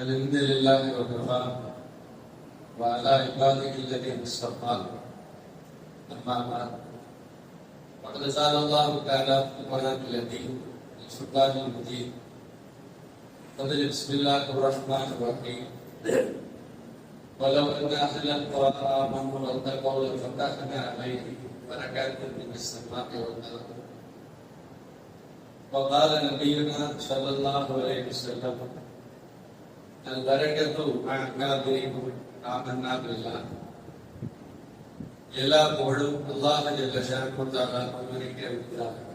الحمد لله وكفى وعلى عباده الذين اصطفى أما بعد وقد قال الله تعالى في القرآن الذي الفرقان المجيد. قل بسم الله الرحمن الرحيم. ولو أن أهل القرى آمنوا واتقوا لفتحنا عليهم بركات من السماء والأرض. وقال نبينا صلى الله عليه وسلم البركة مع الناظرين آمنا بالله எல்லா புகழும் அல்லாஹ் ஜல்ல ஷானுத்தாலா ஒருவனுக்கு இருக்கிறார்கள்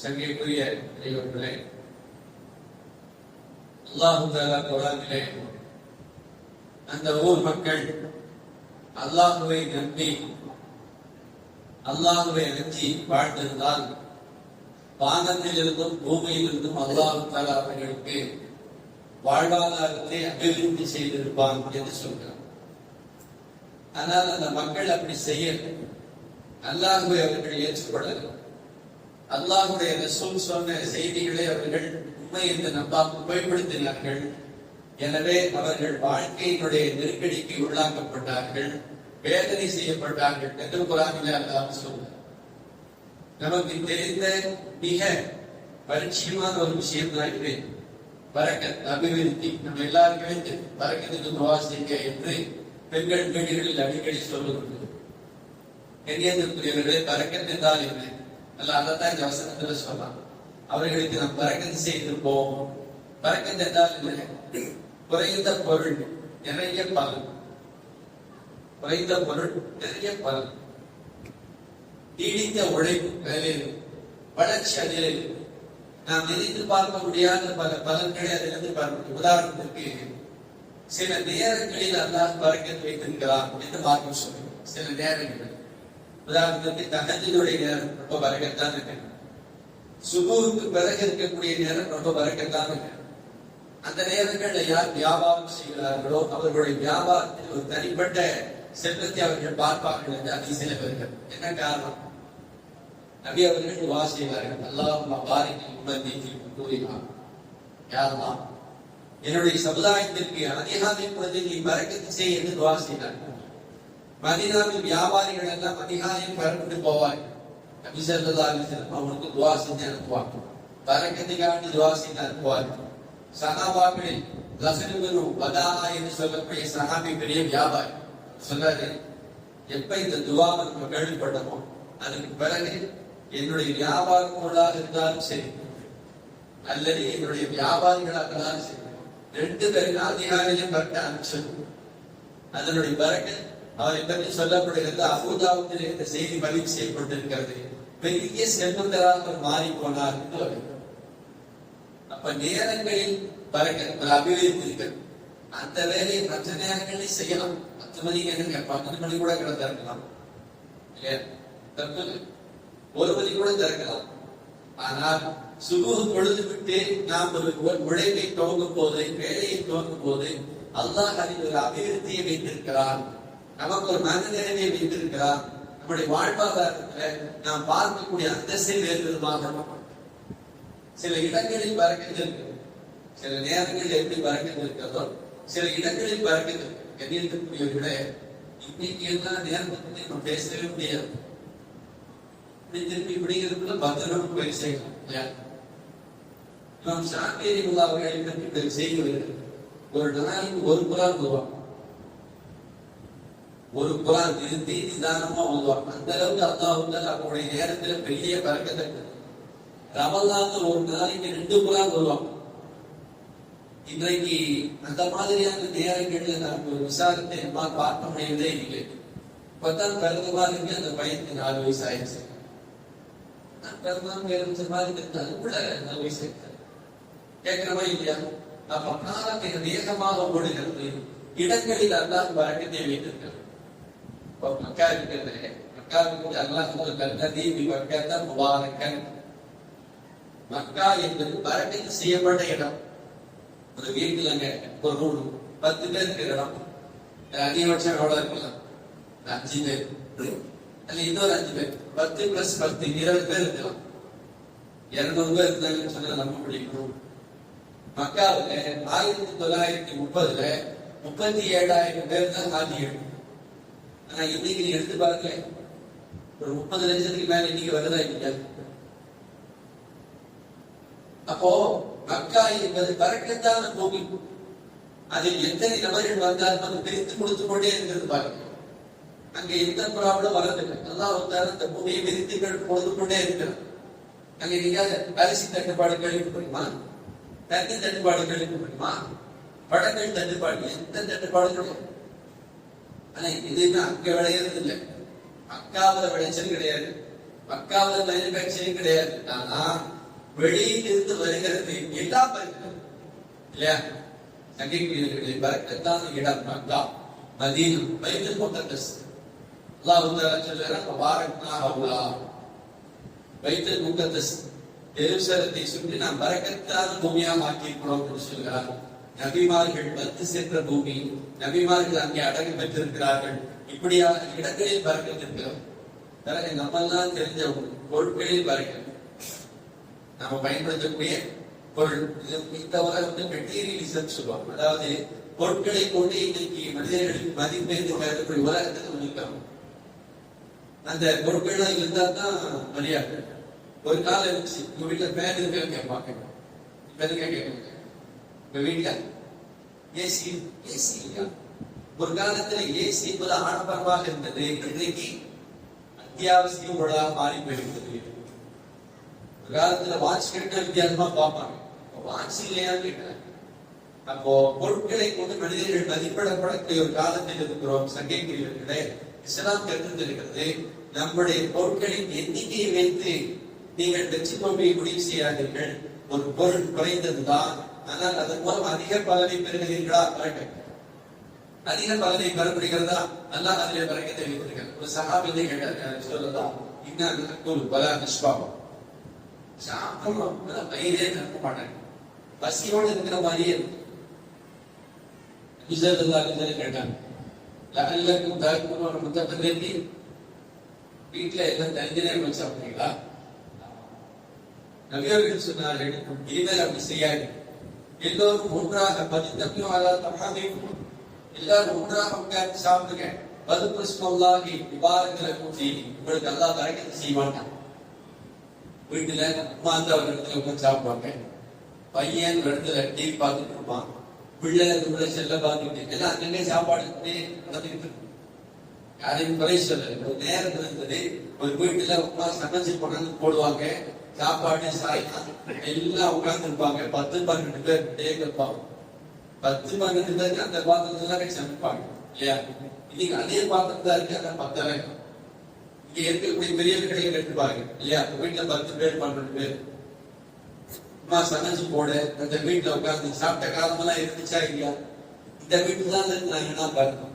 சங்கைக்குரிய தெய்வங்களே அல்லாஹு தாலா குரானிலே அந்த ஊர் மக்கள் அல்லாஹுவை நம்பி அல்லாஹுவை அஞ்சி வாழ்ந்திருந்தால் வானத்திலிருந்தும் பூமியிலிருந்தும் இருந்தும் தாலா அவர்களுக்கு வாழ்வாதாரத்தை அபிவிருத்தி செய்திருப்பான் என்று சொல்கிறார் ஆனால் அந்த மக்கள் அப்படி செய்ய அல்லாஹுவை அவர்கள் ஏற்றுக்கொள்ளல. அல்லாஹுடைய ரசூல் சொன்ன செய்திகளை அவர்கள் உண்மை என்று நம்பாமல் புகைப்படுத்தினார்கள் எனவே அவர்கள் வாழ்க்கையினுடைய நெருக்கடிக்கு உள்ளாக்கப்பட்டார்கள். வேதனை செய்யப்பட்டார்கள் என்று குரானிலே அல்லாஹ் சொல்றார் நமக்கு தெரிந்த மிக பரிச்சயமான ஒரு விஷயம் தான் இது அபிவிருத்தி. நம்ம எல்லாருக்குமே தெரியும் பறக்கத்துக்கு துவாசிக்க என்று பெண்கள் வீடுகளில் அடிக்கடி சொல்லுகிறது எங்கேந்திருக்கிறவர்களே பறக்கத் என்றால் என்ன? அல்ல அதைத்தான் இந்த வசனத்துல சொல்லலாம் அவர்களுக்கு நாம் பறக்கத்து செய்திருப்போம். பறக்கத்து என்றால் என்ன? குறைந்த பொருள் நிறைய பலன். குறைந்த பொருள் நிறைய பலன். நீடித்த உழைப்பு வேலையில் வளர்ச்சி அதில் நாம் நினைத்து பார்க்க முடியாத பல பலன்களை அதிலிருந்து பார்க்க உதாரணத்திற்கு சில நேரங்களில் அல்லாஹ் பறக்கத் வைத்திருக்கிறான் என்று பார்க்க சொல்லுங்கள் சில நேரங்கள் உதாரணத்துக்கு தகஜனுடைய நேரம் ரொம்ப பறக்கத்தான் இருக்கு. சுபூருக்கு பிறகு இருக்கக்கூடிய நேரம் ரொம்ப வரக்கத்தான் இருக்கு. அந்த நேரங்களில் யார் வியாபாரம் செய்கிறார்களோ அவர்களுடைய வியாபாரத்தில் ஒரு தனிப்பட்ட செல்வத்தை அவர்கள் பார்ப்பார்கள் என்று அதிக சில பேர்கள். என்ன காரணம்? நபி அவர்கள் வாசிவார்கள் அல்லாஹ் பாரிக்கு உமதி கூறினார். யாரெல்லாம் என்னுடைய சமுதாயத்திற்கு அதிகாலை பொழுதில் நீ பறக்கத்து செய் என்று துவா செய்தார்கள் மதினாவில் வியாபாரிகள் எல்லாம் அதிகாலையில் பறந்து போவார் நபி ஸல்லல்லாஹு அலைஹி அவனுக்கு துவா செஞ்சு அனுப்புவார் பறக்கத்துக்காண்டி துவா செய்து அனுப்புவார் சகாபாக்களில் லசனு பதாஹா என்று சொல்லக்கூடிய சகாபி பெரிய வியாபாரி. சொன்னாரு எப்ப இந்த துவா நம்ம கேள்விப்பட்டோமோ அதுக்கு பிறகு என்னுடைய வியாபாரம் பொருளாக இருந்தாலும் சரி அல்லது என்னுடைய வியாபாரிகளாக இருந்தாலும் சரி ரெண்டு பேரும் அதிகாரியும் பறக்க அனுப்பிச்சு அதனுடைய பிறகு அவரை பற்றி சொல்லப்படுகிறது அபுதாபத்தில் இந்த செய்தி பதிவு செய்யப்பட்டிருக்கிறது. பெரிய செல்வந்தராக மாறி போனார் என்று அப்ப நேரங்களில் பறக்க அபிவிருத்தி இருக்கிறது அந்த வேலையை மற்ற நேரங்களில் செய்யலாம் பத்து என்னங்க பத்து மணி கூட கிட திறக்கலாம். இல்லையா? தப்பு ஒரு மணி கூட திறக்கலாம். ஆனால் சுகுகு பொழுது விட்டு நாம் ஒரு உழைப்பை துவங்கும் போது வேலையை துவங்கும் போது அல்லாஹ் அதில் ஒரு அபிவிருத்தியை வைத்திருக்கிறான். நமக்கு ஒரு மனநிலையை வைத்திருக்கிறான். நம்முடைய வாழ்வாதாரத்துல நாம் பார்க்கக்கூடிய அந்தஸ்தை வேறுவிதமாக சில இடங்களில் பறக்கிறது சில நேரங்களில் எப்படி பறக்கிறது இருக்கிறதோ சில இடங்களில் பறக்கிறது கண்ணியத்திற்குரியவர்களே இன்னைக்கு எல்லாம் நேரத்தை பத்தி நம்ம பேசவே முடியாது. திருப்பி இப்படிங்கிறதுக்குள்ள பத்திரம் போய் செய்யலாம் நாம் சாத்தியரி அவர்களை பற்றி ஒரு செய்தி வருகிறது ஒரு நாளைக்கு ஒரு புறா வருவான் ஒரு குரான் நிறுத்தி நிதானமா ஓதுவான் அந்த அளவுக்கு அல்லாஹ் வந்து அவருடைய நேரத்துல பெரிய பறக்கத்தக்கது. ரமலான்ல ஒரு நாளைக்கு ரெண்டு புறா வருவான் இன்றைக்கு அந்த மாதிரியான நேரங்கள்ல நமக்கு ஒரு விசாரத்தை நம்மால் பார்க்க முடியவே இல்லை இப்பதான் பிறந்த மாதிரி அந்த பையனுக்கு நாலு வயசு ஆயிடுச்சு. நான் பிறந்தாங்க இருந்த மாதிரி இருந்தாலும் கூட நாலு வயசு இருக்கு. கேட்கிறமா இல்லையா? அப்ப காலம் மிக வேகமாக ஓடுகிறது இடங்களில் அல்லாஹ் வரக்கத்தை வைத்திருக்கிறது இப்போ மக்கா இருக்கிறது மக்காவுக்கு அல்லாஹ் சொல்றார் நதீபி மக்கா முபாரக்கன். மக்கா என்பது வரக்கத்து செய்யப்பட்ட இடம். ஒரு வீட்டுல ஒரு ரூம் பத்து பேர் இருக்கிற இடம் அதிகபட்சம் எவ்வளவு இருக்கலாம் அஞ்சு பேர். அல்ல இன்னொரு அஞ்சு பேர். பத்து பிளஸ் பத்து இருபது பேர் இருக்கலாம். இருநூறு பேர் இருந்தாங்கன்னு சொன்னா நம்ப முடியும் மக்காவில் ஆயிரத்தி தொள்ளாயிரத்தி முப்பதுல முப்பத்தி ஏழாயிரம் பேர் தான் ஹாஜி எடுக்கும் ஆனா இன்னைக்கு நீ எடுத்து பாருங்க ஒரு முப்பது லட்சத்துக்கு மேல இன்னைக்கு வருதா இன்னைக்கு அப்போ மக்கா என்பது பறக்கத்தான பூமி அதில் எத்தனை நபர்கள் வந்தாலும் அது பிரித்து கொடுத்து கொண்டே இருக்கிறது பாருங்க அங்கே எந்த ப்ராப்ளம் வரதில்லை நல்லா வந்தால் அந்த பூமியை விரித்து கொடுத்து கொண்டே இருக்கிறார் அங்கே நீங்க அரிசி தட்டுப்பாடு முடியுமா தண்ணி தட்டுப்பாடு முடியுமா பழங்கள் தட்டுப்பாடு. எந்த தட்டுப்பாடுகளும் ஆனா இதுன்னா அங்க விளையிறது இல்லை. மக்காவில விளைச்சல் கிடையாது. மக்காவில மேனுபேக்சரிங் கிடையாது. ஆனா வெளியில் இருந்து வருகிறது எல்லாம் வருகிறது இல்லையா? சங்கிகளில் பறக்கத்தான இடம் மக்கா மதீனம் பைபிள் முகத்தஸ் அல்லாஹ் சொல்லுறான் முபாரக்னா அவுலா பைபிள் முகத்தஸ் எருசலத்தை சுற்றி நாம் பறக்கத்தான பூமியாக ஆக்கியிருக்கிறோம் என்று சொல்கிறார் நபிமார்கள் வந்து சென்ற பூமி நபிமார்கள் அங்கே அடங்கி பெற்றிருக்கிறார்கள். இப்படியா இடங்களில் பறக்கத்திருக்கிறோம். நம்மெல்லாம் தெரிஞ்ச பொருட்களில் பறக்க நம்ம பயன்படுத்தக்கூடிய பொருள் இந்த உலகத்தில் மெட்டீரியலிசம் சொல்லுவாங்க. அதாவது பொருட்களை கொண்டு இன்னைக்கு மனிதர்களுக்கு மதிப்பு கருதக்கூடிய உலகத்துக்கு வந்திருக்காங்க. அந்த பொருட்கள்லாம் இருந்தா தான் மரியாதை ஒரு காலம் இருந்துச்சு. உங்க வீட்டுல பேர் இருக்க கேட்பாங்க இப்ப எதுக்கு கேட்க உங்க வீட்டுல ஏசி ஏசி ஒரு காலத்துல ஏசி என்பது ஆடம்பரமாக இருந்தது. இன்றைக்கு அத்தியாவசிய பொருளாக மாறி போயிருந்தது காலத்துல வாட்ச் கட்ட வித்தியாசமா பார்ப்பாங்க. வாட்ச் இல்லையான்னு கேட்டேன் அப்போ பொருட்களை கொண்டு மனிதர்கள் மதிப்பிடப்படக்கூடிய ஒரு காலத்தில் இருக்கிறோம் சங்கைக்குரியவர்களே இஸ்லாம் கற்றுத்தருகிறது நம்முடைய பொருட்களின் எண்ணிக்கையை வைத்து நீங்கள் வெற்றி தோல்வியை முடிவு செய்யாதீர்கள். ஒரு பொருள் குறைந்ததுதான். ஆனால் அதன் மூலம் அதிக பலனை பெறுகிறீர்களா? கரெக்ட் அதிக பலனை பெற முடிகிறதா அல்லாஹ் அதிலே பறக்க தெரிவித்திருக்கிறார் ஒரு சகாபிதை சொல்லதான் சொல்லலாம் இன்னும் பல நிஷ்பாபம் சாப்பிடணும் வயிறே நிரப்ப மாட்டாங்க பசியோடு இருக்கிற மாதிரியே விஜயதாரி கேட்டாங்க லல்லக்கும் தகவலும் முத்தப்பதற்கு வீட்டுல எல்லாம் தனித்தனியாக வச்சு சாப்பிட்டீங்களா நவியர்கள் சொன்னார்கள் இனிமேல் அப்படி செய்யாது எல்லோரும் ஒன்றாக பதி தப்பியும் தப்பாக எல்லாரும் ஒன்றாக உட்கார்ந்து சாப்பிடுங்க பதுப்பு சொல்லாகி விவாதங்களை கூட்டி உங்களுக்கு அல்லா தரக்கத்தை செய்ய மாட்டான் வீட்டுல அம்மா அந்த ஒரு இடத்துல உட்காந்து சாப்பிடுவாங்க. பையன் ஒரு இடத்துல டிவி பார்த்துட்டு இருப்பான். பிள்ளை பிள்ளை செல்ல பார்த்துட்டு எல்லாம் அங்கங்கே சாப்பாடு நடந்துக்கிட்டு இருக்கும் யாரையும் குறை சொல்ல ஒரு நேரம் இருந்தது. ஒரு வீட்டுல உட்காந்து சமைச்சு கொண்டாந்து போடுவாங்க. சாப்பாடு சாயம் எல்லாம் உட்கார்ந்து இருப்பாங்க. பத்து பன்னெண்டு பேர் கேட்பாங்க பத்து பன்னெண்டு பேருக்கு அந்த பாத்திரத்துல சமைப்பாங்க. இல்லையா? இன்னைக்கு அதே பாத்திரம் தான் இருக்கு. அதான் பத்தரை. இங்க இருக்கக்கூடிய பெரிய கடையை கட்டுப்பாங்க இல்லையா? வீட்டுல பத்து பேர் பன்னெண்டு பேர். அம்மா சமைச்சு போட அந்த வீட்டுல உட்கார்ந்து சாப்பிட்ட காலமெல்லாம் இருந்துச்சா இல்லையா? இந்த வீட்டுல தான் நான் என்ன பார்க்கணும்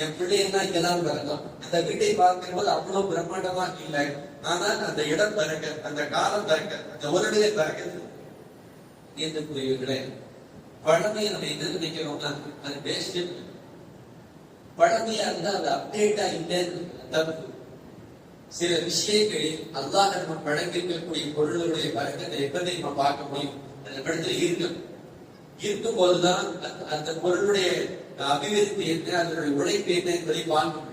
என் பிள்ளைன்னா இங்கதான் பிறந்தோம். அந்த வீட்டை பார்க்கும் போது அவ்வளவு பிரம்மாண்டமா இல்லை. ஆனால் அந்த இடம் பிறக்க அந்த காலம் பிறக்க அந்த உடனே பிறக்கிறது. என்று புரியுங்களே பழமையை நம்ம என்ன நினைக்கிறோம்னா அது வேஸ்ட் பழமையா இருந்தா அது அப்டேட்டா இல்லைன்னு தப்பு சில விஷயங்களில் அல்லாஹ் நம்ம வழங்கியிருக்கக்கூடிய பொருள்களுடைய பழக்கத்தை எப்படி நம்ம பார்க்க முடியும்? அந்த இடத்துல இருக்கும் இருக்கும் போதுதான் அந்த பொருளுடைய அபிவிருத்தி என்ன அதனுடைய உழைப்பு என்ன என்பதை பார்க்க முடியும்.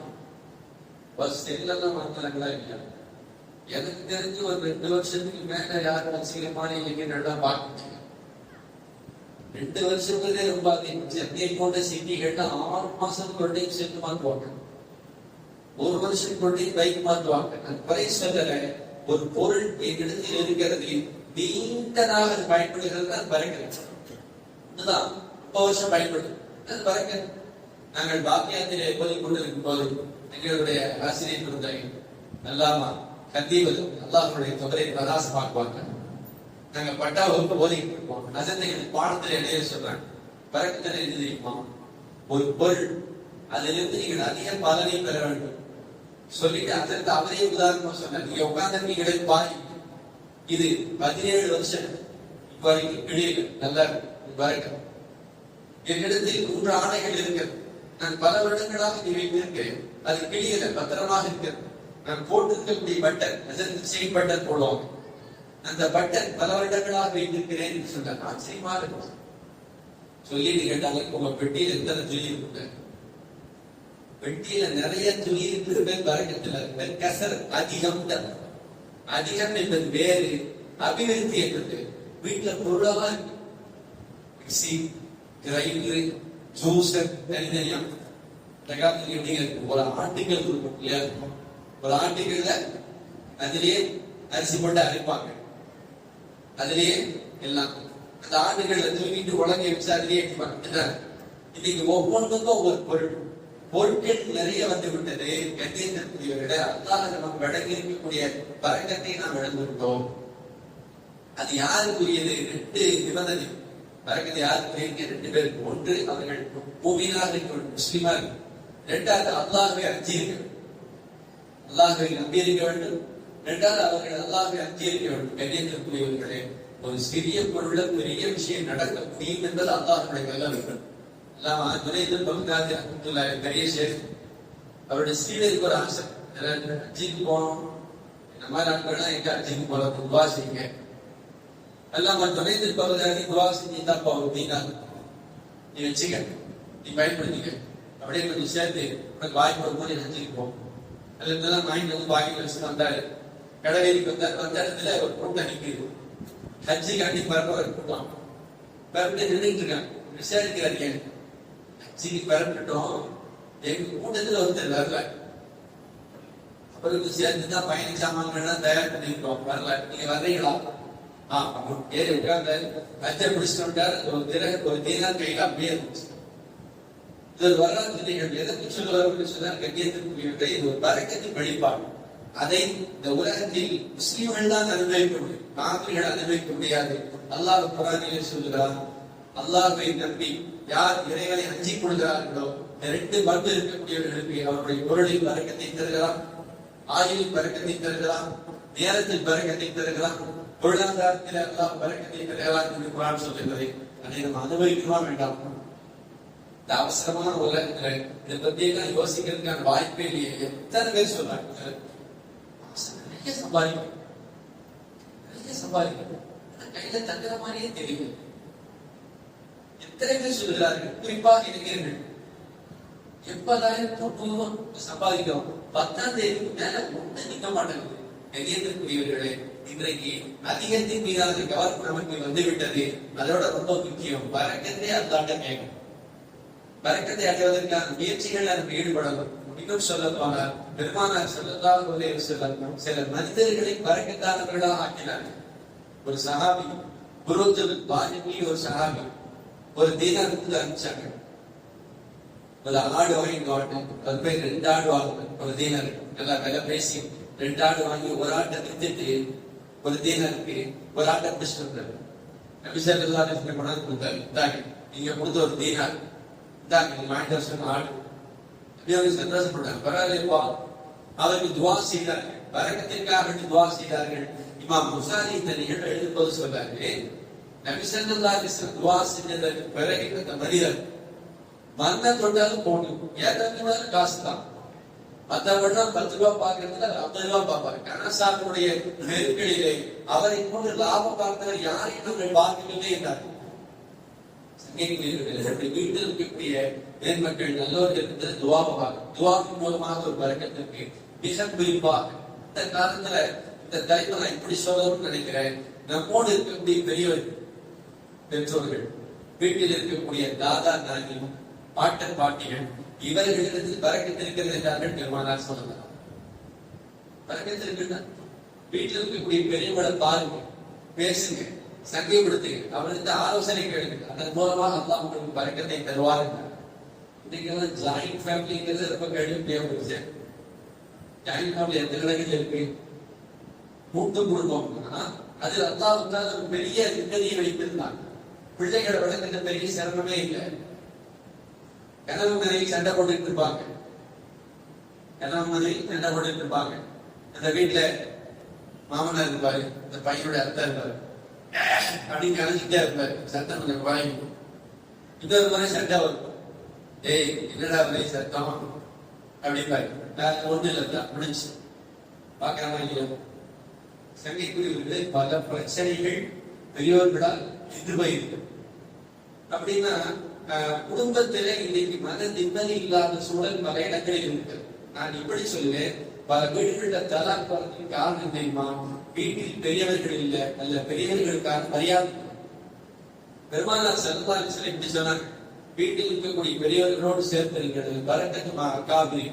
பஸ் எல்லாம் வந்தாங்களா இல்லையா? எனக்கு தெரிஞ்சு ஒரு ரெண்டு வருஷத்துக்கு மேல யாரும் ரசிகமான நல்லா பார்க்க ரெண்டு வருஷத்துலேயே ரொம்ப அதிகம். சென்னை போன்ற சிட்டிகள்ல ஆறு மாசம் ஒரு டைம் சென்று போட்டேன் ஒரு வருஷம் கொண்டு பைக் மாற்றுவாங்க அந்த பிரைஸ் சொல்லல ஒரு பொருள் இடத்தில் இருக்கிறது. நீண்டதாக அது பயன்படுகிறது. அது பறக்கிறது இதுதான் வருஷம் பயன்படுது. அது பறக்கிறது நாங்கள் பாக்கியத்திலே போய் கொண்டிருக்கும் போது எங்களுடைய ஆசிரியர் இருந்தாங்க நல்லாமா கத்தீவல் அல்லாஹனுடைய தொகரை பிரகாசமாக்குவாங்க. நாங்க பட்டா வகுப்பு போதைக்கு இருப்போம் நசந்தைகள் பாடத்துல இடையே சொல்றாங்க. பறக்கத்தில் எழுதி ஒரு பொருள். அதிலிருந்து நீங்கள் அதிக பலனை பெற வேண்டும். சொல்லிட்டு அதற்கு அவரே உதாரணமா சொன்னார். நீங்க உட்கார்ந்து பாய். இது பதினேழு வருஷம். இப்ப வரைக்கும் கிழியல நல்லா இருக்கு பாருங்க என்னிடத்தில் மூன்று ஆணைகள் இருக்கிறது நான் பல வருடங்களாக இருக்கிறேன் அது கிளியல பத்திரமாக இருக்கிறது. நான் போட்டிருக்கக்கூடிய பட்டன் செயின் பட்டன் போடுவாங்க அந்த பட்டன் பல வருடங்களாக வைத்திருக்கிறேன் என்று சொன்னார். ஆச்சரியமா இருக்கும். சொல்லிட்டு கேட்டாலும் உங்க பெட்டியில் எத்தனை துணி இருக்கிறேன் பெட்டியில நிறைய துணி இருக்கிறது பறக்கத்துல கசர் அதிகம் தான். அதிகம் என்பது வேறு அபிவிருத்தி என்பது. வீட்டுல பொருளாக மிக்சி கிரைண்டர் ஜூசர் தனித்தனியா. இந்த காலத்துல எப்படிங்க இருக்கு? ஒரு ஆட்டுகள் இருக்கும் இல்லையா? ஒரு ஆட்டுகள்ல அதிலேயே அரிசி போட்டு அரைப்பாங்க. அதிலேயே எல்லாம். அந்த ஆண்டுகள்ல தூங்கிட்டு உலகை வச்சு அதிலேயே இன்னைக்கு ஒவ்வொன்றுக்கும் ஒவ்வொரு பொருள். பொருட்கள் நிறைய வந்து விட்டது. கட்டியிருக்கக்கூடியவர்கள அல்லாஹ் நமக்கு வழங்கி இருக்கக்கூடிய நாம் இழந்துவிட்டோம். அது யாருக்குரியது? ரெண்டு நிபந்தனை. பரக்கத்தை யாருக்குரிய ரெண்டு பேருக்கு. ஒன்று அவர்கள் மூவினாக இருக்க வேண்டும் இரண்டாவது அல்லாஹை அஞ்சி இருக்க நம்பியிருக்க வேண்டும். இரண்டாவது அவர்கள் அல்லாஹ்வை அஞ்சி வேண்டும். கட்டியிருக்கக்கூடியவர்களே ஒரு சிறிய பொருள பெரிய விஷயம் நடக்க முடியும் என்பது அல்லாஹ்வுடைய வல்லமை அல்லாம துணையில் பகுதாதி அஹமதுல்லாஹி பெரிய ஷேக் அவருடைய ஸ்ரீலருக்கு ஒரு ஆசை. அஜிக்கு போகணும். இந்த மாதிரி ஆட்கள்லாம் எங்க அஜிக்கு போல துவா செய்யுங்க. அல்லாம துணையில் பகுதாதி துவா செஞ்சு தான் போகும் அப்படின்னா நீ வச்சுக்க. நீ பயன்படுத்திக்க. அப்படியே கொஞ்சம் சேர்த்து உனக்கு வாய்ப்பு வரும்போது அஜிக்கு போகும் அதுல இருந்தெல்லாம் வாங்கிட்டு வந்து வாங்கி வச்சு வந்தாரு கடவேரிக்கு வந்தார். வந்த இடத்துல ஒரு கூட்டம் நிற்குது ஹஜ்ஜி பரப்ப ஒரு கூட்டம். பரப்பிட்டு நின்றுட்டு இருக்காங்க. விசாரிக்கிறாரு ஹஜ்ஜிக்கு பரப்பிட்டோம். எங்க கூட்டத்துல ஒருத்தர் வரல அப்புறம் சேர்ந்து தான் பயணி சாமான்கள்லாம் தயார் பண்ணிருக்கோம் வரல. நீங்க வர்றீங்களா? ஆஹ் ஏறி உட்கார்ந்து ஹஜ்ஜை பிடிச்சிட்டு ஒரு திர ஒரு தீனார் கையில அப்படியே இருந்துச்சு. இது வரலாற்று நிகழ்வு எதற்கு சொல்லுவார்கள் சொன்னால் கட்டியத்திற்கு இது ஒரு பறக்கத்தின் வழிபாடு. அதை இந்த உலகத்தில் முஸ்லீம்கள் தான் அனுபவிக்க முடியும். காவிரிகள் அனுபவிக்க முடியாது. அல்லாஹ் குரானிலே சொல்லுகிறார் அல்லாஹை நம்பி யார் இறைவனை அஞ்சிக் கொள்கிறார்களோ ரெண்டு மருந்து இருக்கக்கூடியவர்களுக்கு அவருடைய பொருளில் வரக்கத்தை தருகிறார் ஆயுளில் பறக்கத்தை தருகிறார் நேரத்தில் பறக்கத்தை தருகிறார் பொருளாதாரத்தில் எல்லாம் பறக்கத்தை தருகிறார் என்று குரான் சொல்லுகிறது. அதை நாம் அனுபவிக்குமா வேண்டாம்? இந்த அவசரமான உலகத்துல இதை பத்தி எல்லாம் யோசிக்கிறதுக்கான வாய்ப்பே இல்லையே. எத்தனை பேர் சொல்றாங்க? நிறைய சம்பாதிக்கும் நிறைய சம்பாதிக்கும் கையில தங்குற மாதிரியே தெரியும். எத்தனை பேர் குறிப்பாக இளைஞர்கள் எண்பதாயிரம் பொதுவாக சம்பாதிக்கிறோம்? பத்தாம் தேதிக்கு மேல ஒண்ணு நிக்க மாட்டேங்குது. கண்ணியத்திற்குரியவர்களே இன்றைக்கு அதிகத்தின் மீதான கவர்ப்பு நமக்கு வந்து விட்டது அதோட ரொம்ப முக்கியம் பறக்கத்தே அந்தாண்ட கேட்கும் வரக்கத்தை அடைவதற்கான முயற்சிகள் நம்ம ஈடுபடணும். இன்னும் சொல்ல போனால் பெருமானார் சொல்லத்தான் ஒரே சொல்லணும். சில மனிதர்களை வரக்கத்தானவர்களாக ஆக்கினார்கள். ஒரு சகாபி குருஜல் பாஜகி ஒரு சகாபி. ஒரு தீனாருக்கு அனுப்பிச்சாங்க. ஒரு ஆடு வாங்கி வாட்டும் அது போய் ரெண்டு ஆடு வாங்கணும் ஒரு தீனர் எல்லாம் வில பேசி ரெண்டு ஆடு வாங்கி ஒரு ஆட்டை வித்துட்டு ஒரு தீனருக்கு ஒரு ஆட்டை பிடிச்சிட்டு வந்தாரு. நபிசர் எல்லாரும் கொண்டாந்து கொடுத்தாரு. இந்தாங்க நீங்க கொடுத்த ஒரு தீனார் இந்தாங்க உங்க ஆண்டு வருஷம் ஆடு. அப்படியே அவங்க சந்தோஷப்பட்டாங்க. பரவாயில்லைப்பா அவருக்கு துவா செய்தார்கள். வரகத்திற்காக துவா செய்தார்கள். இமாம் முசாரி இந்த நிகழ்வு எழுதும்போது சொல்றாரு நபி ஸல்லல்லாஹு அலைஹி வஸல்லம் துவா செஞ்சதற்கு பிறகு இந்த மனிதர் வந்த தொண்டாலும் போகணும் ஏதாவது காசு தான் மற்றவர்கள் பத்து ரூபாய் பார்க்கறதுல ஐம்பது ரூபாய் பார்ப்பாங்க கனசாமியுடைய நெருக்கடியிலே அவரை போன்று லாபம் பார்த்தவர் யாரையும் பார்க்கவில்லை என்றார் வீட்டில் இருக்கக்கூடிய மேன்மக்கள் நல்லவர்கள் இருந்தது துவாபாக துவாவின் மூலமாக ஒரு பறக்கத்திற்கு மிக குறிப்பாக இந்த காலத்துல இந்த தலைமுறை இப்படி சொல்லணும்னு நினைக்கிறேன் நம்மோடு இருக்கக்கூடிய பெரியவர்கள் பெற்றோர்கள் வீட்டில் இருக்கக்கூடிய தாதா நானி பாட்டன் பாட்டிகள் இவர்களிடத்தில் பறக்கத்திருக்கிறது என்றார்கள் பெருமானார் சொல்லலாம் பறக்கத்திருக்கிறார் வீட்டில் இருக்கக்கூடிய பெரியவங்களை பாருங்க பேசுங்க சங்கைப்படுத்துங்க அவருக்கு ஆலோசனை கேளுங்க. அதன் மூலமாக அல்லா உங்களுக்கு பறக்கத்தை தருவாருங்க இன்னைக்கு ஜாயிண்ட் ஃபேமிலிங்கிறது ரொம்ப கேள்விப்படியாக போச்சு ஜாயிண்ட் ஃபேமிலி எந்த நிலையில் இருக்கு? மூத்த குடும்பம். அதில் அல்லாஹ் வந்து ஒரு பெரிய நிம்மதியை வைத்திருந்தாங்க பிள்ளைகளை வளர்க்கின்ற பெரிய சிரமமே இல்லை. கணவன் மனைவி சண்டை போட்டுட்டு இருப்பாங்க. கணவன் மனைவி சண்டை போட்டுட்டு இருப்பாங்க. அந்த வீட்டுல மாமனார் இருப்பாரு இந்த பையனுடைய அத்தை இருப்பாரு. அப்படின்னு கலைஞ்சிட்டே இருப்பாரு. சத்தம் கொஞ்சம் குறையும். இன்னொரு முறை சண்டை வரும். ஏய் என்னடா முறை சத்தம்? அப்படிம்பாரு. நான் ஒண்ணு இல்லைதான் முடிஞ்சு. பார்க்கறாங்க இல்லையோ? சங்கைக்குரியவர்களே பல பிரச்சனைகள் பெரியோர்களால் எதிர்பாயிருக்கு அப்படின்னா ஆஹ், இன்னைக்கு மன நிம்மதி இல்லாத சூழல் பல இடங்களில் இருக்கு நான் இப்படி சொல்லுவேன். பல வீடுகள்ல தலாக் வரதுக்கு காரணம் தெரியுமா? வீட்டில் பெரியவர்கள் இல்ல. அல்ல பெரியவர்களுக்கான மரியாதை. பெருமானா பெருமானார் செல்வாரிசில் இப்படி சொன்னாங்க வீட்டில் இருக்கக்கூடிய பெரியவர்களோடு சேர்ந்திருக்கிறது. பரக்கத்துமா காவிரி.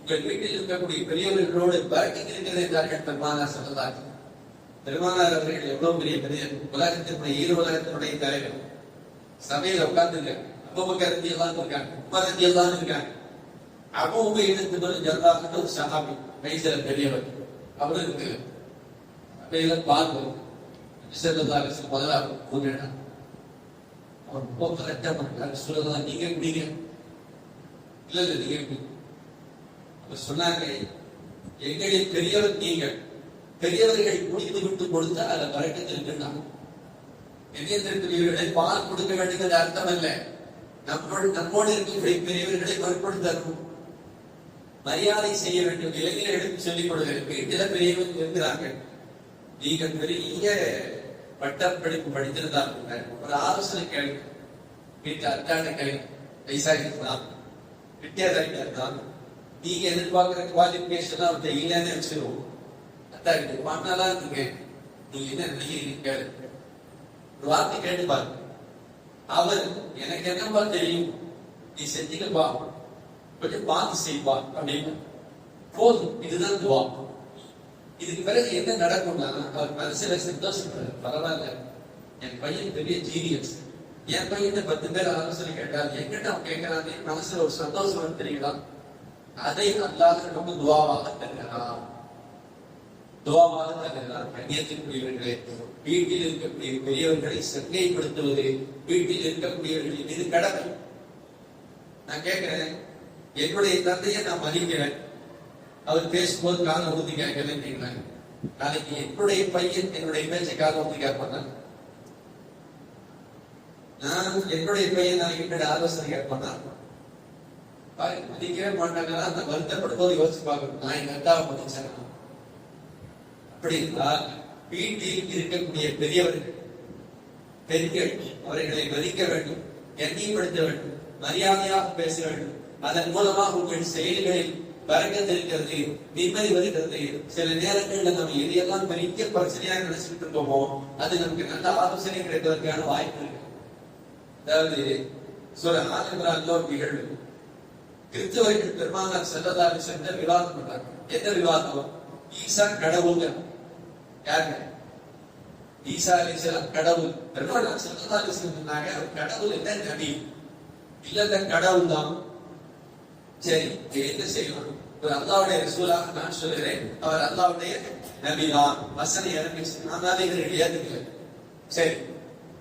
உங்கள் வீட்டில் இருக்கக்கூடிய பெரியவர்களோடு பரக்கத்து இருக்கிறது என்றார்கள் பெருமானா செல்வாரி பெருமானார் அவர்கள் எவ்வளவு பெரிய பெரிய உலகத்தினுடைய இரு உலகத்தினுடைய தலைவர். சபையில உட்கார்ந்து அபுபக்கர் ரலியல்லாஹு இருக்காங்க உமர் ரலியல்லாஹு இருக்காங்க அபூபை எடுத்து ஜல்லாஹு ஒரு சஹாபி வயசுல பெரியவர். அவருக்கு அப்படியே பார்த்து விசேஷதாக முதலாக கூறினா அவர் ரொம்ப கரெக்டா பண்ணாரு சொல்லலாம் நீங்க குடிங்க. இல்ல இல்ல நீங்க குடி. அவர் சொன்னாங்க எங்களில் பெரியவர் நீங்க. பெரியவர்கள் முடித்து விட்டு கொடுத்தா அதை வரக்கத்தில் இருக்குன்னா பெரியவர்களை பால் கொடுக்க வேண்டியது அர்த்தம் அல்ல நம்மோடு நம்மோடு இருக்கக்கூடிய பெரியவர்களை பொருட்படுத்தணும் மரியாதை செய்ய வேண்டும் இளைஞர்களுக்கு சொல்லிக் கொடுக்கிறேன் வீட்டில பெரியவர்கள் இருக்கிறார்கள். நீங்கள் பெரிய பட்டப்படிப்பு படித்திருந்தால் கூட ஒரு ஆலோசனை கேள்வி வீட்டு அட்டாண்ட கேள்வி வயசாக இருக்கலாம் வித்தியாசம் இருக்கலாம் நீங்க எதிர்பார்க்கிற குவாலிபிகேஷன் அவர்கிட்ட இல்லைன்னு வச்சிருவோம் அத்தா பண்ணலாம் இருக்கீங்க. நீங்க என்ன நினைக்கிறீங்க கேளு. ஒரு வார்த்தை கேட்டு பாருங்க அவர் எனக்கு என்னப்பா தெரியும்? நீ செஞ்சுக்கப்பா கொஞ்சம் பார்த்து செய்வா அப்படின்னு. போதும் இதுதான் துவா. இதுக்கு பிறகு என்ன நடக்கும்னா அவர் மனசுல சந்தோஷப்படுற பரவாயில்ல என் பையன் பெரிய ஜீனியஸ் என் பையன் பத்து பேர் ஆலோசனை கேட்டார் என்கிட்ட அவன் கேட்கிறான் மனசுல ஒரு சந்தோஷம் வந்து தெரியுங்களா அதை அல்லாத ரொம்ப துவாவாக தருகிறான். துவாவாக தங்கள் கண்ணியத்திற்குரியவர்களே வீட்டில் இருக்கக்கூடிய பெரியவர்களை சங்கைப்படுத்துவது வீட்டில் இருக்கக்கூடியவர்களின் மீது கடமை. நான் கேட்கிறேன் என்னுடைய தந்தையை நான் மதிக்கிறேன் அவர் பேசும்போது காலை ஊதி கேட்கலன்றீங்களா நாளைக்கு என்னுடைய பையன் என்னுடைய பேச்சை காலை ஊதி கேட்பாங்க நான் என்னுடைய பையன் நான் என்னுடைய ஆலோசனை கேட்பானா? மதிக்கவே மாட்டாங்கன்னா அந்த வருத்தப்படும் போது யோசிச்சு பார்க்கணும் நான் எங்க அக்காவை மதிச்சேன் அப்படி இருந்தால் வீட்டில் இருக்கக்கூடிய பெரியவர்கள் பெண்கள் அவர்களை மதிக்க வேண்டும் கண்ணியப்படுத்த வேண்டும் மரியாதையாக பேச வேண்டும். அதன் மூலமாக உங்கள் செயல்களில் பறக்கத்து இருக்கிறது நிம்மதி வருகிறது. சில நேரங்களில் நம்ம எதையெல்லாம் பெரிய பிரச்சனையாக நினைச்சிட்டு இருக்கோமோ அது நமக்கு நல்ல ஆலோசனை கிடைப்பதற்கான வாய்ப்பு இருக்கு. அதாவது சொல்ல ஆலயத்தில் நிகழ்வு. கிறிஸ்தவர்கள் பெருமானார் செல்லதாக சென்ற விவாதம் பண்றாங்க என்ன விவாதம்? ஈசா கடவுங்க யாருங்க ஈசா அலிசலாம் கடவுள் பெருமானார் செல்லதாரி சொன்னாங்க கடவுள் என்ன நபி இல்ல கடவுள் தான் சரி இது என்ன செய்யணும் ஒரு அல்லாவுடைய ரசூலாக நான் சொல்கிறேன் அவர் அல்லாவுடைய நபிதான் வசனை இறங்கி நான் தான் இவர்கள் ஏத்துக்கல சரி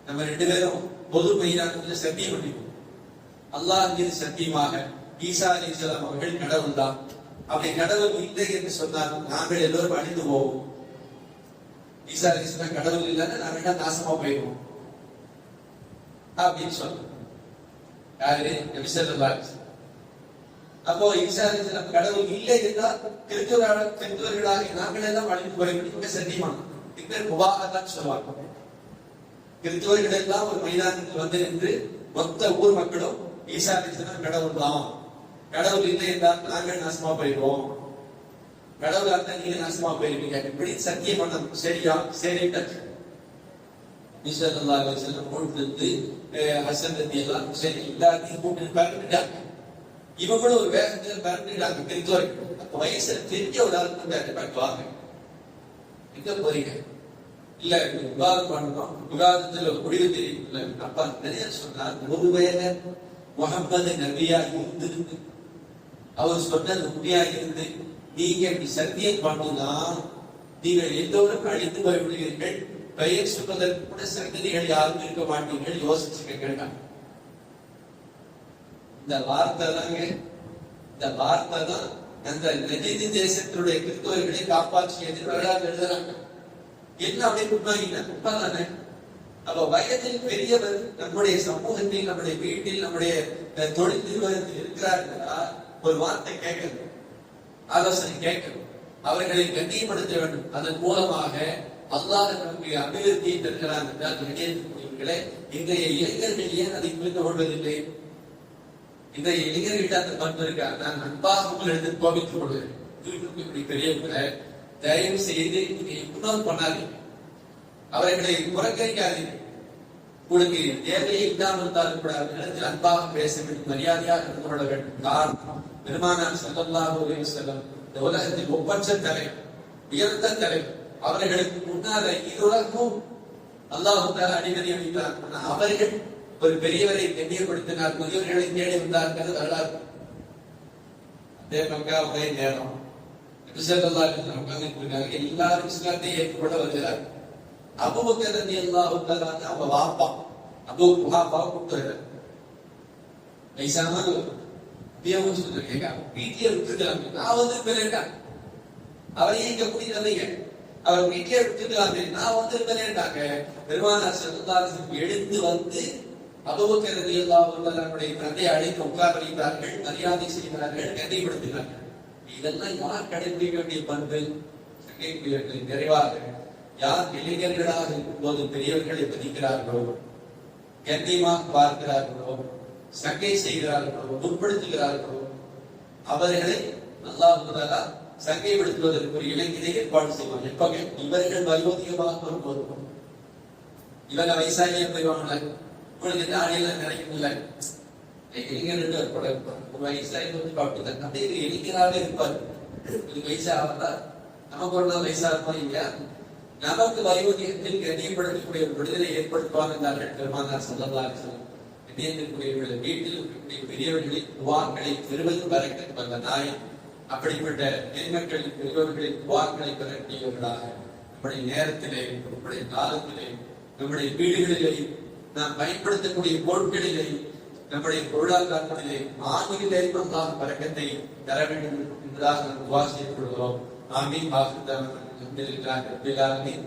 நம்ம ரெண்டு பேரும் பொது மைதானத்துல சத்தியம் பண்ணிப்போம் அல்லாஹ் மீது சத்தியமாக ஈசா அலிஸ்லாம் அவர்கள் கடவுள் தான் அப்படி கடவுள் இல்லை என்று சொன்னால் நாங்கள் எல்லோரும் அழிந்து போவோம் ஈசா அலிஸ்லாம் கடவுள் இல்லைன்னா நாங்கள் நாசமா போயிடுவோம். அப்படின்னு சொன்னோம் யாரு? நபி அப்போ ஈசா அலிஸ்லாம் கடவுள் இல்லை என்றால் கிறிஸ்துவர்களாக கிறிஸ்துவர்களாக நாங்கள் எல்லாம் அழிந்து போய்விடும் இங்க சத்தியமான இந்த முபாகத்தான் சொல்லுவாங்க. கிறிஸ்துவர்கள் எல்லாம் ஒரு மைதானத்தில் வந்து நின்று மொத்த ஊர் மக்களும் ஈசா அலிஸ்லாம் கடவுள் தான். கடவுள் இல்லை என்றால் நாங்கள் நாசமா போயிடுவோம். கடவுள் அர்த்தம் நீங்க நாசமா போயிருக்கீங்க இப்படி சத்தியம் பண்ணணும் சரியா சரி ஈஸ்வரல்லா செல்லம் கொடுத்து ஹசன் ரத்தி எல்லாம் சரி எல்லாத்தையும் கூட்டு பறந்துட்டாங்க இவங்களும் ஒரு வேகத்தில் பறந்துட்டாங்க கிறிஸ்துவர்கள் அப்ப வயசுல தெரிஞ்ச ஒரு ஆள் வந்து பார்த்துவாங்க எங்க போறீங்க இல்ல விவாதம் பண்ணணும் விவாதத்துல முடிவு தெரியல அப்பா நிறைய சொன்னார் ஒரு வேலை முகமது நபியா இருந்து அவர் சொன்னது உண்மையா இருந்து நீங்க இப்படி சத்தியம் பண்ணுனா நீங்கள் எல்லோரும் அழித்து போய்விடுவீர்கள். பெயர் சொல்வதற்கு கூட சந்ததிகள் யாரும் இருக்க மாட்டீர்கள். யோசிச்சு கேட்கிறாங்க இந்த வார்த்தை தாங்க. இந்த வார்த்தை தான் அந்த நெஜிதி தேசத்துடைய கிறிஸ்தவர்களை காப்பாற்றியது வரலாறு எழுதுறாங்க. என்ன அப்படி உண்மையில உண்மைதானே? அப்ப வயதில் பெரியவர் நம்முடைய சமூகத்தில் நம்முடைய வீட்டில் நம்முடைய தொழில் நிறுவனத்தில் இருக்கிறார்களா? ஒரு வார்த்தை கேட்கணும். ஆலோசனை கேட்கணும். அவர்களை கண்ணியப்படுத்த வேண்டும். அதன் மூலமாக அல்லாத நமக்கு அபிவிருத்தியை பெறுகிறார் என்றால் இளைஞர்களே இன்றைய இளைஞர்கள் ஏன் அதை புரிந்து கொள்வதில்லை? இன்றைய இளைஞர்கிட்ட அந்த பண்பு இருக்கா? நான் அன்பாக உங்களிடத்தில் கோபித்துக் கொள்கிறேன். இப்படி பெரியவங்களை தயவு செய்து நீங்க இக்னோர் பண்ணாதீங்க அவர்களை புறக்கணிக்காதீங்க உங்களுக்கு தேவையை இல்லாமல் இருந்தாலும் கூட அன்பாக பேச வேண்டும் மரியாதையாக நடந்து கொள்ள வேண்டும் காரணம் பெருமானார் ஸல்லல்லாஹு அலைஹி வஸல்லம் இந்த உலகத்தில் ஒப்பற்ற தலைவர் உயர்ந்த தலைவர் அவர்களுக்கு முன்னால இருலகமும் அல்லாஹு தாலா அடிக்கடி அளித்தார் அவர்கள் ஒரு பெரியவரை கண்ணியப்படுத்தினார் முதியவர்களை தேடி வந்தார்கள் வரலாறு. அதே மக்கா ஒரே நேரம். எல்லாரும் இஸ்லாத்தை ஏற்றுக்கொள்ள வருகிறார். அபுபக்கர் ரதி அல்லாஹ் அவங்க வாப்பா அபு குஹாபா கூப்பிட்டு வயசான தேவன் சொல்லுங்க வீட்டிலே விட்டுருக்கலாமே நான் வந்து பிறேன்டாங்க அவரை இங்க குடிக்கிறதைங்க அவர் வீட்டிலே விட்டுருக்கலாமே நான் வந்து பிறேன்டாங்க பெருமானார் செல்லாருக்கு எழுந்து வந்து அபுபக்கர் ரதி உள்ளவர்களுடைய தந்தை அழைத்து உட்கார் வைக்கிறார்கள் மரியாதை செய்கிறார்கள் கண்ணியப்படுத்துகிறார்கள் இதெல்லாம் யார் கடைபிடிக்க வேண்டிய பண்பு சங்கைக்குரியவர்களின் நிறைவாக யார் இளைஞர்களாக இருக்கும்போது பெரியவர்களை பதிக்கிறார்களோ கண்ணியமாக பார்க்கிறார்களோ? சங்கை செய்கிறார்களோ முற்படுத்துகிறார்களோ அவர்களை அல்லாஹ் சங்கைப்படுத்துவதற்கு ஒரு இளைஞரை ஏற்பாடு செய்வாங்க எப்ப இவர்கள் வயோதிகமாக வரும்போது இவங்க வயசாகிய போய்வாங்கள உங்களுக்கு என்ன அடையில நினைக்கல இளைஞர்கள் ஏற்பட ஒரு வயசாகி வந்து பார்த்துதான் அப்படியே இளைஞராக இருப்பார். இது வயசாக நமக்கு ஒரு நாள் வயசாக இருப்பாங்க இல்லையா? நமக்கு வயோதிகத்தில் கண்ணியப்படுத்தக்கூடிய ஒரு விடுதலை ஏற்படுத்துவாங்க என்றார்கள் பெருமானார் சொல்லலாம் இணைந்திருக்கக்கூடிய வீட்டில் இருக்கக்கூடிய பெரியவர்களின் துவாக்களை பெறுவது வரக்கன் வந்த நாயம் அப்படிப்பட்ட பெண்மக்களின் பெரியவர்களின் துவாக்களை பெறக்கூடியவர்களாக நம்முடைய நேரத்திலே நம்முடைய காலத்திலே நம்முடைய வீடுகளிலே நாம் பயன்படுத்தக்கூடிய பொருட்களிலே நம்முடைய பொருளாதாரத்திலே ஆன்மீக தைரியம் நாம் பழக்கத்தை தர வேண்டும் என்பதாக நாம் துவா ஆமீன் வாசுதான் அல்ஹம்துலில்லாஹ் ரப்பில் ஆலமீன்